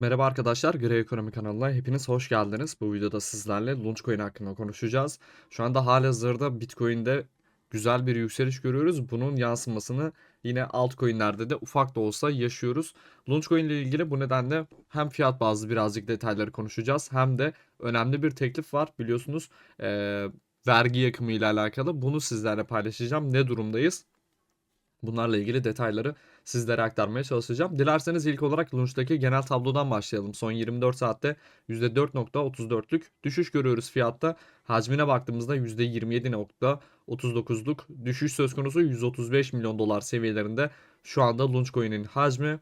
Merhaba arkadaşlar, Grey Ekonomi kanalına hepiniz hoş geldiniz. Bu videoda sizlerle Launchcoin hakkında konuşacağız. Şu anda halihazırda Bitcoin'de güzel bir yükseliş görüyoruz. Bunun yansımasını yine altcoin'lerde de ufak da olsa yaşıyoruz. Launchcoin ile ilgili bu nedenle hem fiyat bazlı birazcık detayları konuşacağız hem de önemli bir teklif var biliyorsunuz. eee, vergi yakımı ile alakalı. Bunu sizlerle paylaşacağım. Ne durumdayız? Bunlarla ilgili detayları sizlere aktarmaya çalışacağım. Dilerseniz ilk olarak Launch'taki genel tablodan başlayalım. Son 24 saatte %4.34'lük düşüş görüyoruz fiyatta. Hacmine baktığımızda %27.39'luk düşüş söz konusu 135 milyon dolar seviyelerinde şu anda Launchcoin'in hacmi.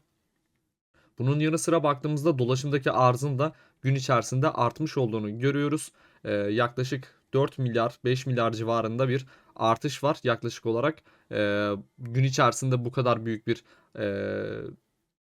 Bunun yanı sıra baktığımızda dolaşımdaki arzın da gün içerisinde artmış olduğunu görüyoruz. Ee, yaklaşık 4 milyar 5 milyar civarında bir artış var yaklaşık olarak. Ee, gün içerisinde bu kadar büyük bir e,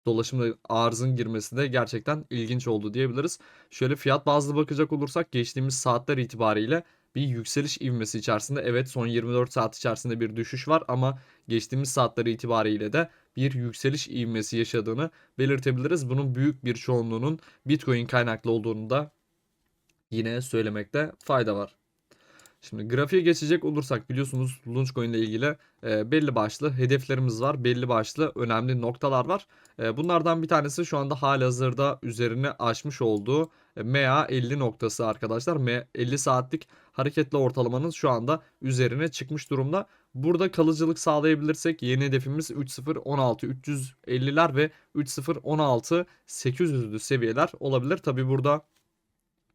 dolaşımda arzın girmesi de gerçekten ilginç oldu diyebiliriz. Şöyle fiyat bazlı bakacak olursak geçtiğimiz saatler itibariyle bir yükseliş ivmesi içerisinde evet son 24 saat içerisinde bir düşüş var ama geçtiğimiz saatler itibariyle de bir yükseliş ivmesi yaşadığını belirtebiliriz. Bunun büyük bir çoğunluğunun Bitcoin kaynaklı olduğunu da yine söylemekte fayda var. Şimdi grafiğe geçecek olursak biliyorsunuz Launchcoin ile ilgili e, belli başlı hedeflerimiz var. Belli başlı önemli noktalar var. E, bunlardan bir tanesi şu anda halihazırda üzerine aşmış olduğu e, MA 50 noktası arkadaşlar. MA 50 saatlik hareketli ortalamanın şu anda üzerine çıkmış durumda. Burada kalıcılık sağlayabilirsek yeni hedefimiz 3.016 350'ler ve 3.016 800'lü seviyeler olabilir. Tabi burada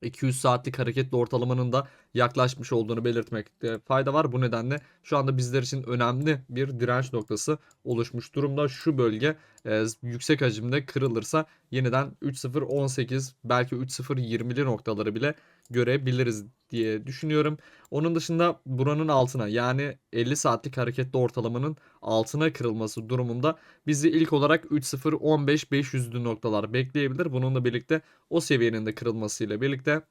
200 saatlik hareketli ortalamanın da yaklaşmış olduğunu belirtmekte fayda var. Bu nedenle şu anda bizler için önemli bir direnç noktası oluşmuş durumda. Şu bölge e, yüksek hacimde kırılırsa yeniden 3.018 belki 3.020'li noktaları bile görebiliriz diye düşünüyorum. Onun dışında buranın altına yani 50 saatlik hareketli ortalamanın altına kırılması durumunda bizi ilk olarak 3.015 500'lü noktalar bekleyebilir. Bununla birlikte o seviyenin de kırılmasıyla birlikte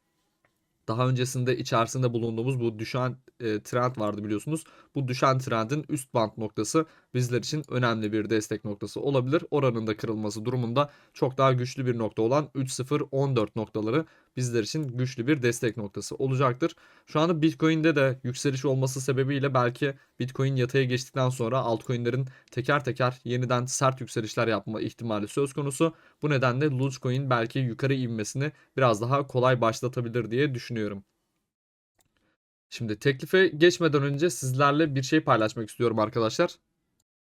daha öncesinde içerisinde bulunduğumuz bu düşen e, trend vardı biliyorsunuz. Bu düşen trendin üst band noktası bizler için önemli bir destek noktası olabilir. Oranın da kırılması durumunda çok daha güçlü bir nokta olan 3.014 noktaları bizler için güçlü bir destek noktası olacaktır. Şu anda Bitcoin'de de yükseliş olması sebebiyle belki Bitcoin yataya geçtikten sonra altcoin'lerin teker teker yeniden sert yükselişler yapma ihtimali söz konusu. Bu nedenle Dogecoin belki yukarı ivmesini biraz daha kolay başlatabilir diye düşünüyorum. Şimdi teklife geçmeden önce sizlerle bir şey paylaşmak istiyorum arkadaşlar.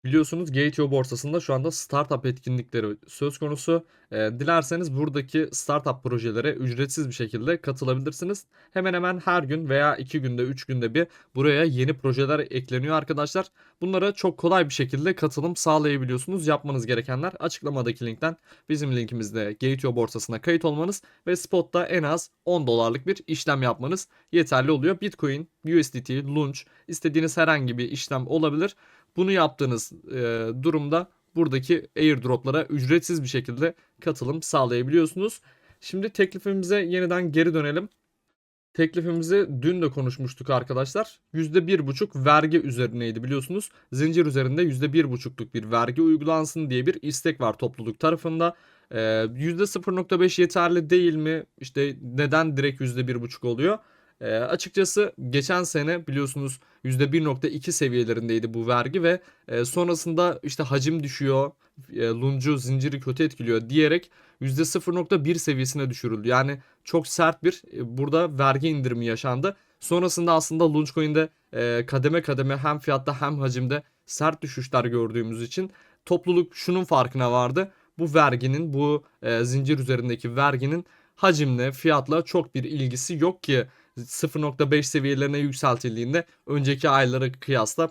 Biliyorsunuz Gate.io borsasında şu anda startup etkinlikleri söz konusu. Ee, dilerseniz buradaki startup projelere ücretsiz bir şekilde katılabilirsiniz. Hemen hemen her gün veya 2 günde 3 günde bir buraya yeni projeler ekleniyor arkadaşlar. Bunlara çok kolay bir şekilde katılım sağlayabiliyorsunuz. Yapmanız gerekenler açıklamadaki linkten bizim linkimizde Gate.io borsasına kayıt olmanız ve spotta en az 10 dolarlık bir işlem yapmanız yeterli oluyor. Bitcoin, USDT, Launch istediğiniz herhangi bir işlem olabilir. Bunu yaptığınız e, durumda buradaki airdroplara ücretsiz bir şekilde katılım sağlayabiliyorsunuz. Şimdi teklifimize yeniden geri dönelim. Teklifimizi dün de konuşmuştuk arkadaşlar. %1,5 vergi üzerineydi biliyorsunuz. Zincir üzerinde %1,5'luk bir vergi uygulansın diye bir istek var topluluk tarafında. Ee, %0,5 yeterli değil mi? İşte neden direkt %1,5 oluyor? E, açıkçası geçen sene biliyorsunuz %1.2 seviyelerindeydi bu vergi ve e, sonrasında işte hacim düşüyor, e, luncu zinciri kötü etkiliyor diyerek %0.1 seviyesine düşürüldü. Yani çok sert bir e, burada vergi indirimi yaşandı. Sonrasında aslında Launchcoin'de e, kademe kademe hem fiyatta hem hacimde sert düşüşler gördüğümüz için topluluk şunun farkına vardı. Bu verginin bu e, zincir üzerindeki verginin hacimle fiyatla çok bir ilgisi yok ki 0.5 seviyelerine yükseltildiğinde önceki aylara kıyasla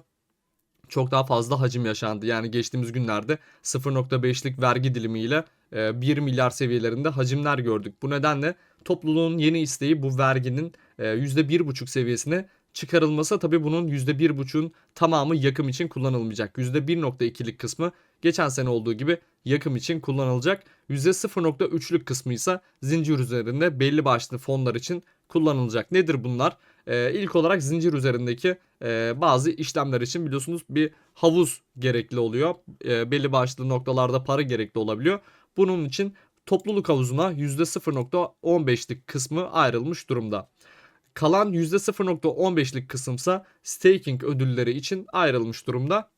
çok daha fazla hacim yaşandı. Yani geçtiğimiz günlerde 0.5'lik vergi dilimiyle 1 milyar seviyelerinde hacimler gördük. Bu nedenle topluluğun yeni isteği bu verginin %1.5 seviyesine çıkarılması tabi bunun %1.5'un tamamı yakım için kullanılmayacak. %1.2'lik kısmı geçen sene olduğu gibi yakım için kullanılacak. %0.3'lük kısmı ise zincir üzerinde belli başlı fonlar için kullanılacak. Nedir bunlar? Ee, ilk olarak zincir üzerindeki e, bazı işlemler için biliyorsunuz bir havuz gerekli oluyor. E, belli başlı noktalarda para gerekli olabiliyor. Bunun için topluluk havuzuna %0.15'lik kısmı ayrılmış durumda. Kalan %0.15'lik kısımsa staking ödülleri için ayrılmış durumda.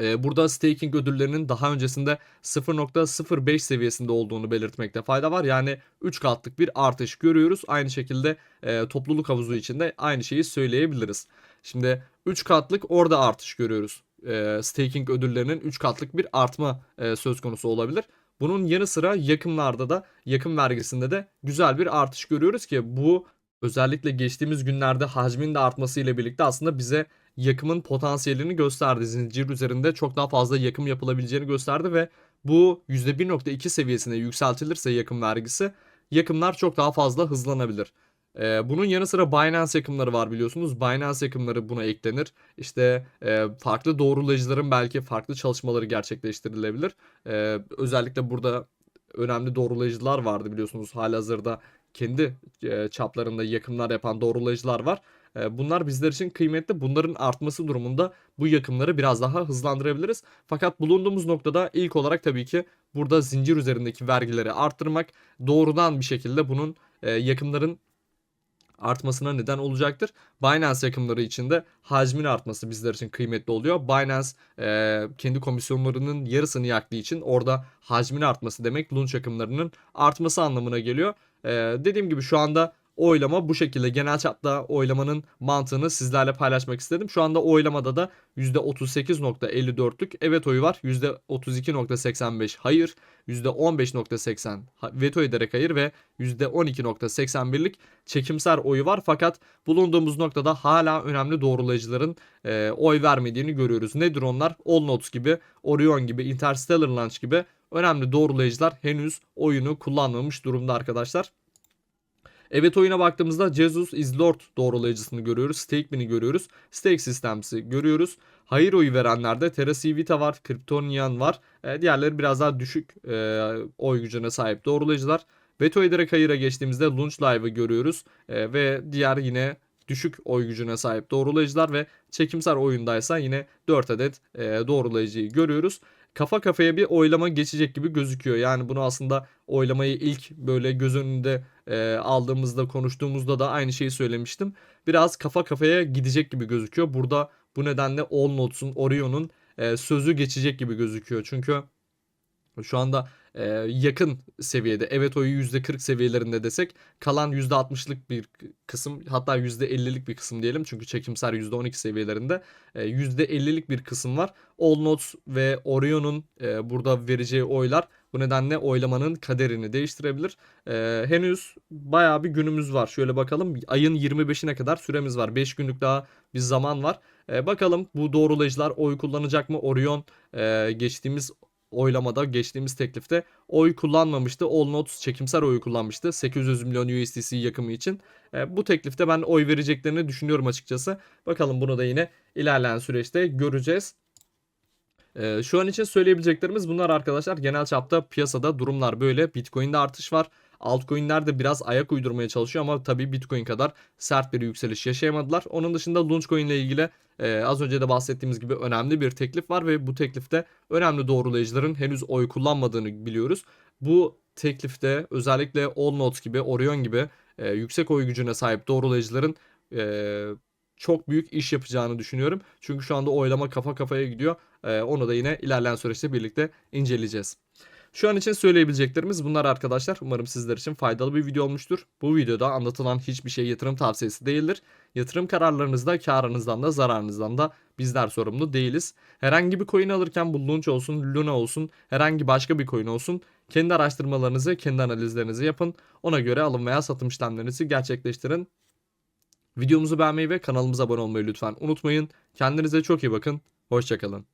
Ee, burada staking ödüllerinin daha öncesinde 0.05 seviyesinde olduğunu belirtmekte fayda var. Yani 3 katlık bir artış görüyoruz. Aynı şekilde e, topluluk havuzu için de aynı şeyi söyleyebiliriz. Şimdi 3 katlık orada artış görüyoruz. E, staking ödüllerinin 3 katlık bir artma e, söz konusu olabilir. Bunun yanı sıra yakımlarda da yakım vergisinde de güzel bir artış görüyoruz ki bu özellikle geçtiğimiz günlerde hacmin de artması ile birlikte aslında bize yakımın potansiyelini gösterdi. Zincir üzerinde çok daha fazla yakım yapılabileceğini gösterdi ve bu %1.2 seviyesine yükseltilirse yakım vergisi yakımlar çok daha fazla hızlanabilir. Ee, bunun yanı sıra Binance yakımları var biliyorsunuz. Binance yakımları buna eklenir. İşte e, farklı doğrulayıcıların belki farklı çalışmaları gerçekleştirilebilir. Ee, özellikle burada önemli doğrulayıcılar vardı biliyorsunuz. Halihazırda kendi e, çaplarında yakımlar yapan doğrulayıcılar var. E, bunlar bizler için kıymetli. Bunların artması durumunda bu yakımları biraz daha hızlandırabiliriz. Fakat bulunduğumuz noktada ilk olarak tabii ki burada zincir üzerindeki vergileri arttırmak doğrudan bir şekilde bunun e, yakımların artmasına neden olacaktır. Binance yakımları için de hacmin artması bizler için kıymetli oluyor. Binance e, kendi komisyonlarının yarısını yaktığı için orada hacmin artması demek launch yakımlarının artması anlamına geliyor. E, dediğim gibi şu anda oylama bu şekilde. Genel çapta oylamanın mantığını sizlerle paylaşmak istedim. Şu anda oylamada da %38.54'lük evet oyu var. %32.85 hayır, %15.80 veto ederek hayır ve %12.81'lik çekimser oyu var. Fakat bulunduğumuz noktada hala önemli doğrulayıcıların e, oy vermediğini görüyoruz. Nedir onlar? Allnotes gibi, Orion gibi, Interstellar Launch gibi önemli doğrulayıcılar henüz oyunu kullanmamış durumda arkadaşlar. Evet oyuna baktığımızda Jesus is Lord doğrulayıcısını görüyoruz. Stakeman'i görüyoruz. Stake Systems'i görüyoruz. Hayır oyu verenlerde Terra Civita var. Kryptonian var. E, diğerleri biraz daha düşük e, oy gücüne sahip doğrulayıcılar. Veto ederek hayır'a geçtiğimizde Launch Live'ı görüyoruz. E, ve diğer yine düşük oy gücüne sahip doğrulayıcılar ve çekimsel oyundaysa yine 4 adet e, doğrulayıcıyı görüyoruz kafa kafaya bir oylama geçecek gibi gözüküyor. Yani bunu aslında oylamayı ilk böyle göz önünde e, aldığımızda konuştuğumuzda da aynı şeyi söylemiştim. Biraz kafa kafaya gidecek gibi gözüküyor. Burada bu nedenle All Notes'un Orion'un e, sözü geçecek gibi gözüküyor. Çünkü şu anda e, yakın seviyede evet oyu %40 seviyelerinde desek kalan %60'lık bir kısım hatta %50'lik bir kısım diyelim çünkü çekimser %12 seviyelerinde e, %50'lik bir kısım var. All Notes ve Orion'un e, burada vereceği oylar bu nedenle oylamanın kaderini değiştirebilir. E, henüz bayağı bir günümüz var. Şöyle bakalım ayın 25'ine kadar süremiz var. 5 günlük daha bir zaman var. E, bakalım bu doğrulayıcılar oy kullanacak mı? Orion e, geçtiğimiz oylamada geçtiğimiz teklifte oy kullanmamıştı. All Notes çekimsel oy kullanmıştı. 800 milyon USDC yakımı için. E, bu teklifte ben oy vereceklerini düşünüyorum açıkçası. Bakalım bunu da yine ilerleyen süreçte göreceğiz. E, şu an için söyleyebileceklerimiz bunlar arkadaşlar. Genel çapta piyasada durumlar böyle. Bitcoin'de artış var. Altcoin'ler de biraz ayak uydurmaya çalışıyor ama tabii Bitcoin kadar sert bir yükseliş yaşayamadılar. Onun dışında Launchcoin ile ilgili e, az önce de bahsettiğimiz gibi önemli bir teklif var ve bu teklifte önemli doğrulayıcıların henüz oy kullanmadığını biliyoruz. Bu teklifte özellikle Allnotes gibi, Orion gibi e, yüksek oy gücüne sahip doğrulayıcıların e, çok büyük iş yapacağını düşünüyorum. Çünkü şu anda oylama kafa kafaya gidiyor. E, onu da yine ilerleyen süreçte birlikte inceleyeceğiz. Şu an için söyleyebileceklerimiz bunlar arkadaşlar. Umarım sizler için faydalı bir video olmuştur. Bu videoda anlatılan hiçbir şey yatırım tavsiyesi değildir. Yatırım kararlarınızda karınızdan da zararınızdan da bizler sorumlu değiliz. Herhangi bir coin alırken bu Launch olsun, Luna olsun, herhangi başka bir coin olsun kendi araştırmalarınızı, kendi analizlerinizi yapın. Ona göre alım veya satım işlemlerinizi gerçekleştirin. Videomuzu beğenmeyi ve kanalımıza abone olmayı lütfen unutmayın. Kendinize çok iyi bakın. Hoşçakalın.